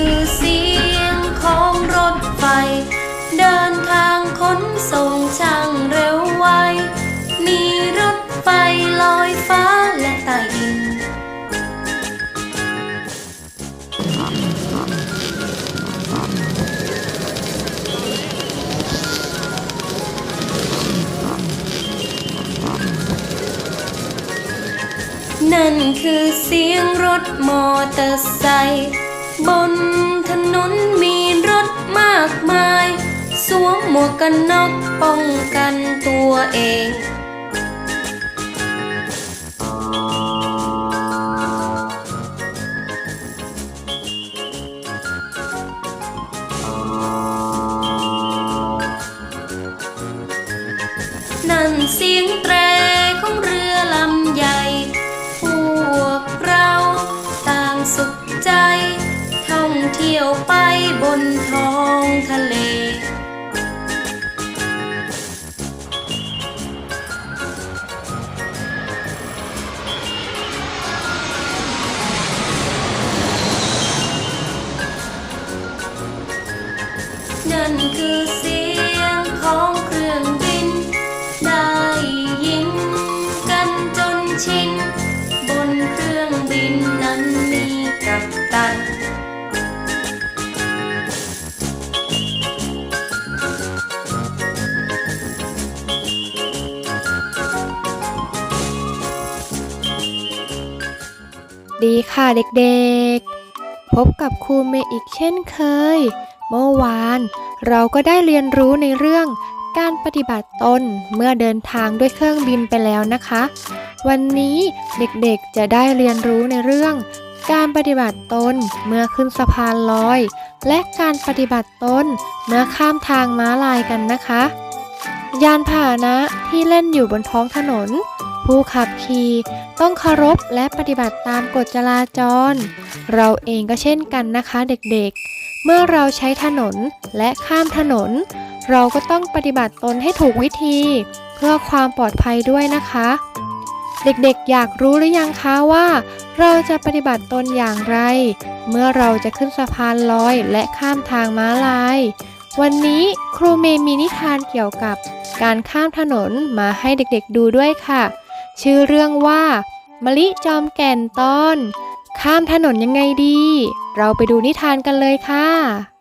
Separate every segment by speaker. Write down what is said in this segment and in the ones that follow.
Speaker 1: คือเสียงของรถไฟ เดินทางขนส่งช่างเร็วไว มีรถไฟลอยฟ้าและใต้ดิน นั่นคือเสียงรถมอเตอร์ไซค์ บนถนนมีรถมากมาย สวมหมวกกันน็อกป้องกันตัวเอง เที่ยวไปบนท้องทะเล นั่นคือ
Speaker 2: ดีค่ะเด็กๆ พบกับครูเมย์อีกเช่นเคย เมื่อวานเราก็ได้เรียนรู้ในเรื่องการปฏิบัติตนเมื่อเดินทางด้วยเครื่องบินไปแล้วนะคะ วันนี้เด็กๆจะได้เรียนรู้ในเรื่อง การปฏิบัติตนเมื่อขึ้นสะพานลอย และการปฏิบัติตนเมื่อข้ามทางม้าลายกันนะคะ ยานพาหนะที่เล่นอยู่บนท้องถนน ผู้ขับขี่ต้องเคารพและปฏิบัติตามกฎจราจร เราเองก็เช่นกันนะคะเด็กๆ เมื่อเราใช้ถนนและข้ามถนน เราก็ต้องปฏิบัติตนให้ถูกวิธี เพื่อความปลอดภัยด้วยนะคะ เด็กๆ อยากรู้หรือยังคะว่า เราจะปฏิบัติตนอย่างไร เมื่อเราจะขึ้นสะพานลอยและข้ามทางม้าลาย วันนี้ครูเมย์มีนิทานเกี่ยวกับการข้ามถนนมาให้เด็กๆดูด้วยค่ะ ชื่อเรื่องว่ามะลิจอมแก่นตอน ข้ามถนนยังไงดี เราไปดูนิทานกันเลยค่ะ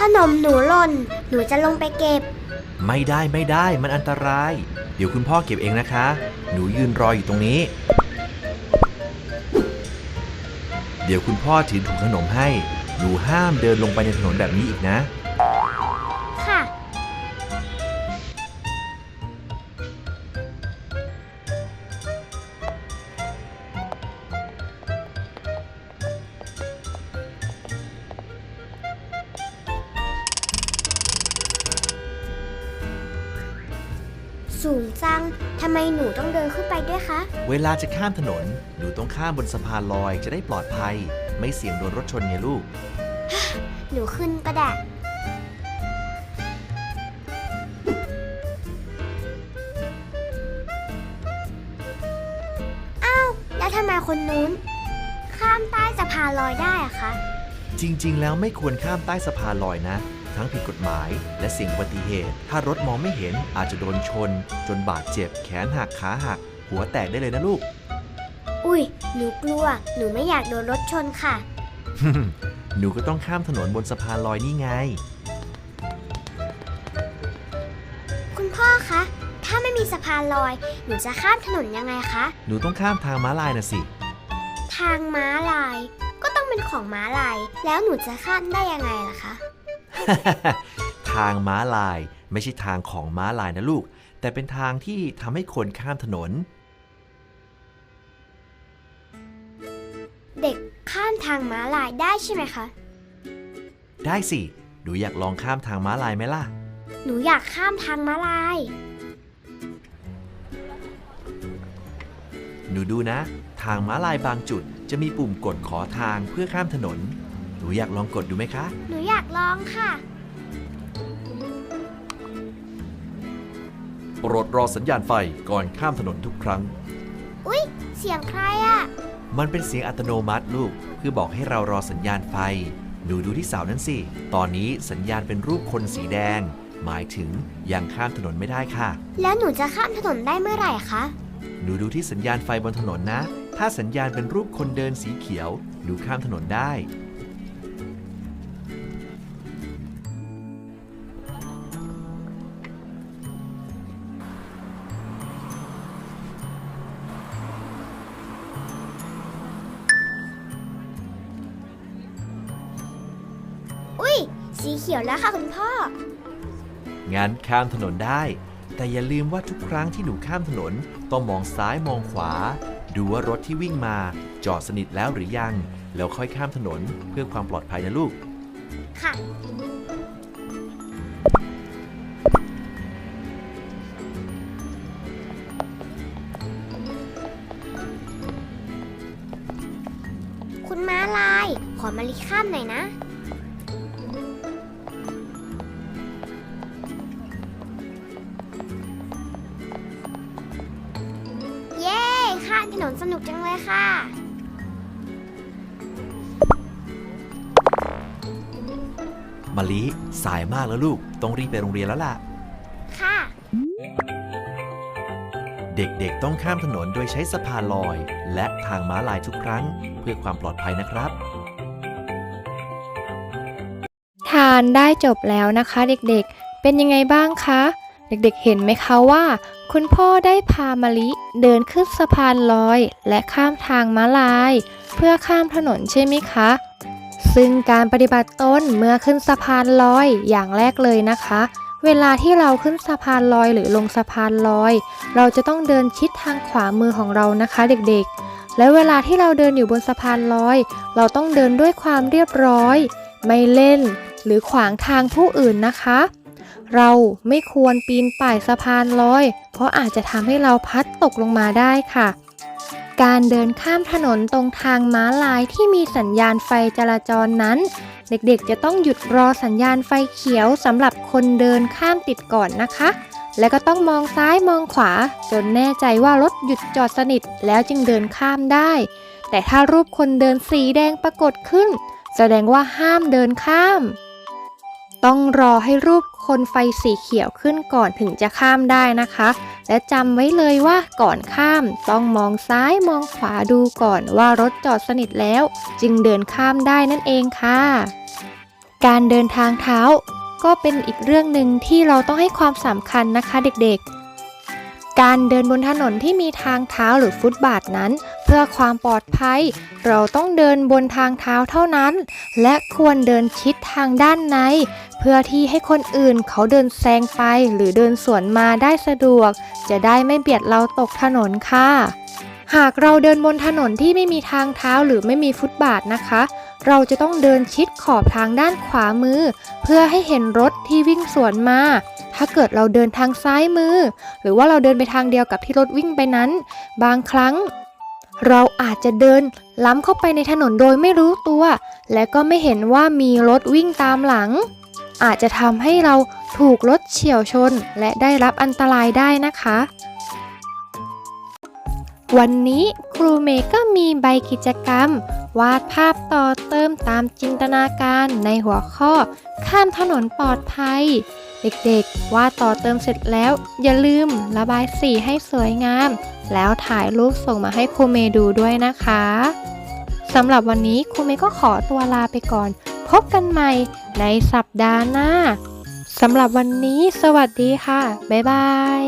Speaker 3: ขนมหนูหล่น หนูจะลงไปเก็บ
Speaker 4: ไม่ได้ไม่ได้มันอันตราย เดี๋ยวคุณพ่อเก็บเองนะคะ หนูยืนรออยู่ตรงนี้ เดี๋ยวคุณพ่อถือถุงขนมให้ หนูห้ามเดินลงไปในถนนแบบนี้อีกนะำ
Speaker 3: ไมหนูต้องเดินขึ้นไปด้วยคะ
Speaker 4: เวลาจะข้ามถนน หนูต้องข้ามบนสะพานลอยจะได้ปลอดภัย ไม่เสี่ยงโดนรถชนไงลูก
Speaker 3: หนูขึ้นก็ได้ อ้าว แล้วทำไมคนนู้น ข้ามใต้สะพานลอยได้อะคะ
Speaker 4: จริงๆ แล้วไม่ควรข้ามใต้สะพานลอยนะ ทั้งผิดกฎหมาย และเสี่ยงอุบัติเหตุ ถ้ารถมองไม่เห็นอาจจะโดนชน จนบาดเจ็บ แขนหักขาหัก หัวแตกได้เลยนะลูก
Speaker 3: อุ้ย หนูกลัว หนูไม่อยากโดนรถชนค่ะ
Speaker 4: หนูก็ต้องข้ามถนนบนสะพานลอยนี่ไง
Speaker 3: คุณพ่อคะ ถ้าไม่มีสะพานลอย หนูจะข้ามถนนยังไงคะ
Speaker 4: หนูต้องข้ามทางม้าลายนะสิ
Speaker 3: ทางม้าลาย ก็ต้องเป็นของม้าลาย แล้วหนูจะข้ามได้ยังไงล่ะคะ
Speaker 4: ทางม้าลายไม่ใช่ทางของม้าลายนะลูก แต่เป็นทางที่ทำให้คนข้ามถนน
Speaker 3: เด็กข้ามทางม้าลายได้ใช่ไหมคะ
Speaker 4: ได้สิ หนูอยากลองข้ามทางม้าลายไหมล่ะ
Speaker 3: หนูอยากข้ามทางม้าลาย
Speaker 4: หนูดูนะ ทางม้าลายบางจุดจะมีปุ่มกดขอทางเพื่อข้ามถนน หนูอยากลองกดดูไหมคะ
Speaker 3: หนูอยากลองค่ะ
Speaker 4: โปรดรอสัญญาณไฟก่อนข้ามถนนทุกครั้ง
Speaker 3: อุ๊ย เสียงใครอะ
Speaker 4: มันเป็นเสียงอัตโนมัติลูกเพื่อบอกให้เรารอสัญญาณไฟ หนูดูที่เสานั้นสิ ตอนนี้สัญญาณเป็นรูปคนสีแดง หมายถึงยังข้ามถนนไม่ได้ค่ะ
Speaker 3: แล้วหนูจะข้ามถนนได้เมื่อไหร่คะ
Speaker 4: หนูดูที่สัญญาณไฟบนถนนนะ ถ้าสัญญาณเป็นรูปคนเดินสีเขียว หนูข้ามถนนได้
Speaker 3: เขียวแล้วค่ะคุณพ่อ
Speaker 4: งั้นข้ามถนนได้ แต่อย่าลืมว่าทุกครั้งที่หนูข้ามถนนต้องมองซ้ายมองขวา ดูว่ารถที่วิ่งมาจอดสนิทแล้วหรือยัง แล้วค่อยข้ามถนนเพื่อความปลอดภัยนะลูก
Speaker 3: ค่ะ คุณม้าลาย ขอมาลิข้ามหน่อยนะ นนสนุกจังเลยค่ะ
Speaker 4: มะลิสายมากแล้วลูก ต้องรีบไปโรงเรียนแล้วล่ะ
Speaker 3: ค่ะ
Speaker 4: เด็กๆต้องข้ามถนนโดยใช้สะพานลอย และทางม้าลายทุกครั้ง เพื่อความปลอดภัยนะครับ
Speaker 2: ทานได้จบแล้วนะคะเด็กๆ เป็นยังไงบ้างคะ เด็กๆ เห็นไหมคะว่า คุณพ่อได้พามะลิเดินขึ้นสะพานลอย และข้ามทางม้าลาย เพื่อข้ามถนนใช่ไหมคะ ซึ่งการปฏิบัติต้นเมื่อขึ้นสะพานลอยอย่างแรกเลยนะคะ เวลาที่เราขึ้นสะพานลอยหรือลงสะพานลอย เราจะต้องเดินชิดทางขวามือของเรานะคะเด็กๆ และเวลาที่เราเดินอยู่บนสะพานลอย เราต้องเดินด้วยความเรียบร้อย ไม่เล่น หรือขวางทางผู้อื่นนะคะ เราไม่ควรปีนป่ายสะพานลอย เพราะอาจจะทำให้เราพัดตกลงมาได้ค่ะ การเดินข้ามถนนตรงทางม้าลายที่มีสัญญาณไฟจราจรนั้น เด็กๆ จะต้องหยุดรอสัญญาณไฟเขียวสำหรับคนเดินข้ามติดก่อนนะคะ และก็ต้องมองซ้ายมองขวา จนแน่ใจว่ารถหยุดจอดสนิทแล้วจึงเดินข้ามได้ แต่ถ้ารูปคนเดินสีแดงปรากฏขึ้น แสดงว่าห้ามเดินข้าม ต้องรอให้รูป คนไฟสีเขียวขึ้นก่อนถึงจะข้ามได้นะคะ และจำไว้เลยว่าก่อนข้ามต้องมองซ้ายมองขวาดูก่อนว่ารถจอดสนิทแล้ว จึงเดินข้ามได้นั่นเองค่ะ การเดินทางเท้าก็เป็นอีกเรื่องหนึ่งที่เราต้องให้ความสำคัญนะคะเด็กๆ การเดินบนถนนที่มีทางเท้าหรือฟุตบาทนั้น เพื่อความปลอดภัย เราต้องเดินบนทางเท้าเท่านั้น และควรเดินชิดทางด้านใน เพื่อที่ให้คนอื่นเขาเดินแซงไปหรือเดินสวนมาได้สะดวก จะได้ไม่เบียดเราตกถนนค่ะ หากเราเดินบนถนนที่ไม่มีทางเท้าหรือไม่มีฟุตบาทนะคะ เราจะต้องเดินชิดขอบทางด้านขวามือ เพื่อให้เห็นรถที่วิ่งสวนมา ถ้าเกิดเราเดินทางซ้ายมือ หรือว่าเราเดินไปทางเดียวกับที่รถวิ่งไปนั้น บางครั้ง เราอาจจะเดินล้ำเข้าไปในถนนโดยไม่รู้ตัว และก็ไม่เห็นว่ามีรถวิ่งตามหลัง อาจจะทำให้เราถูกรถเฉี่ยวชน และได้รับอันตรายได้นะคะ วันนี้ครูเมย์ก็มีใบกิจกรรม วาดภาพต่อเติมตามจินตนาการในหัวข้อ ข้ามถนนปลอดภัย เด็กๆ วาดต่อเติมเสร็จแล้ว อย่าลืมระบายสีให้สวยงาม แล้วถ่ายรูปส่งมาให้ครูเมดูด้วยนะคะสำหรับวันนี้ครูเมก็ขอตัวลาไปก่อน พบกันใหม่ในสัปดาห์หน้าสำหรับวันนี้ สวัสดีค่ะ บ๊ายบาย